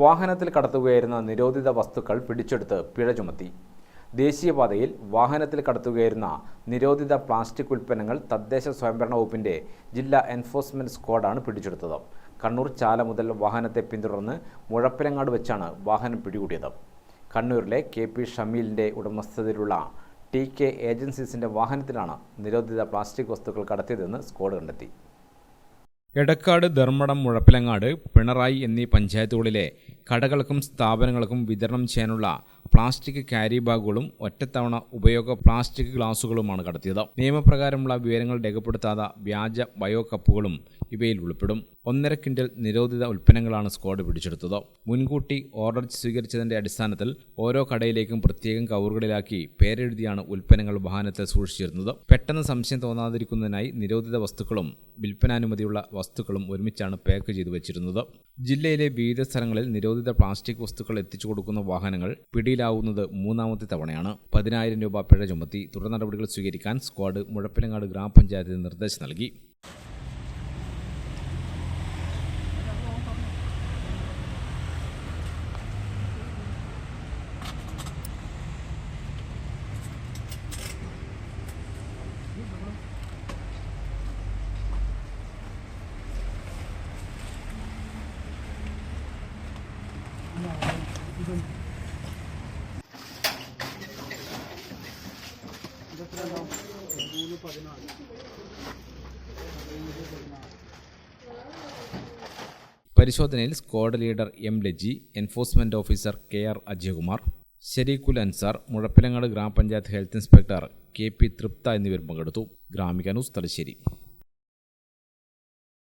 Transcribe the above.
വാഹനത്തിൽ കടത്തുകയായിരുന്ന നിരോധിത വസ്തുക്കൾ പിടിച്ചെടുത്ത് പിഴ ചുമത്തി. ദേശീയപാതയിൽ വാഹനത്തിൽ കടത്തുകയായിരുന്ന നിരോധിത പ്ലാസ്റ്റിക് ഉൽപ്പന്നങ്ങൾ തദ്ദേശ സ്വയംഭരണ വകുപ്പിന്റെ ജില്ലാ എൻഫോഴ്സ്മെന്റ് സ്ക്വാഡാണ് പിടിച്ചെടുത്തത്. കണ്ണൂർ ചാല മുതൽ വാഹനത്തെ പിന്തുടർന്ന് മുഴപ്പിലങ്ങാട് വെച്ചാണ് വാഹനം പിടികൂടിയത്. കണ്ണൂരിലെ കെ പി ഷമീലിന്റെ ഉടമസ്ഥതയിലുള്ള ടി കെ ഏജൻസീസിന്റെ വാഹനത്തിലാണ് നിരോധിത പ്ലാസ്റ്റിക് വസ്തുക്കൾ കടത്തിയതെന്ന് സ്ക്വാഡ് കണ്ടെത്തി. എടക്കാട് ധർമ്മടം മുഴപ്പിലങ്ങാട് പിണറായി എന്നീ പഞ്ചായത്തുകളിലെ കടകൾക്കും സ്ഥാപനങ്ങൾക്കും വിതരണം ചെയ്യാനുള്ള പ്ലാസ്റ്റിക് ക്യാരി ബാഗുകളും ഒറ്റത്തവണ ഉപയോഗ പ്ലാസ്റ്റിക് ഗ്ലാസുകളുമാണ് കടത്തിയത്. നിയമപ്രകാരമുള്ള വിവരങ്ങൾ രേഖപ്പെടുത്താതെ വ്യാജ ബയോ കപ്പുകളും ഇവയിൽ ഉൾപ്പെടും. ഒന്നര ക്വിന്റൽ നിരോധിത ഉൽപ്പന്നങ്ങളാണ് സ്ക്വാഡ് പിടിച്ചെടുത്തത്. മുൻകൂട്ടി ഓർഡർ സ്വീകരിച്ചതിന്റെ അടിസ്ഥാനത്തിൽ ഓരോ കടയിലേക്കും പ്രത്യേകം കവറുകളിലാക്കി പേരെഴുതിയാണ് ഉൽപ്പന്നങ്ങൾ വാഹനത്തിൽ സൂക്ഷിച്ചിരുന്നത്. പെട്ടെന്ന് സംശയം തോന്നാതിരിക്കുന്നതിനായി നിരോധിത വസ്തുക്കളും വിൽപ്പനാനുമതിയുള്ള വസ്തുക്കളും ഒരുമിച്ചാണ് പാക്ക് ചെയ്തു വെച്ചിരുന്നത്. ജില്ലയിലെ വിവിധ സ്ഥലങ്ങളിൽ നിരോധിത പ്ലാസ്റ്റിക് വസ്തുക്കൾ എത്തിച്ചു കൊടുക്കുന്ന വാഹനങ്ങൾ പിടിയിലാവുന്നത് മൂന്നാമത്തെ തവണയാണ്. പതിനായിരം രൂപ പിഴ ചുമത്തി തുടർ നടപടികൾ സ്വീകരിക്കാൻ സ്ക്വാഡ് മുഴപ്പിലങ്ങാട് ഗ്രാമപഞ്ചായത്തിന് നിർദ്ദേശം നൽകി. പരിശോധനയിൽ squad leader M Laji enforcement officer K R Ajayakumar Shariqul Ansar Muzhappilangad ഗ്രാമപഞ്ചായത്ത് health inspector K P Thriptha എന്നിവർ പങ്കെടുത്തു. ഗ്രാമിക ന്യൂസ് തലശ്ശേരി.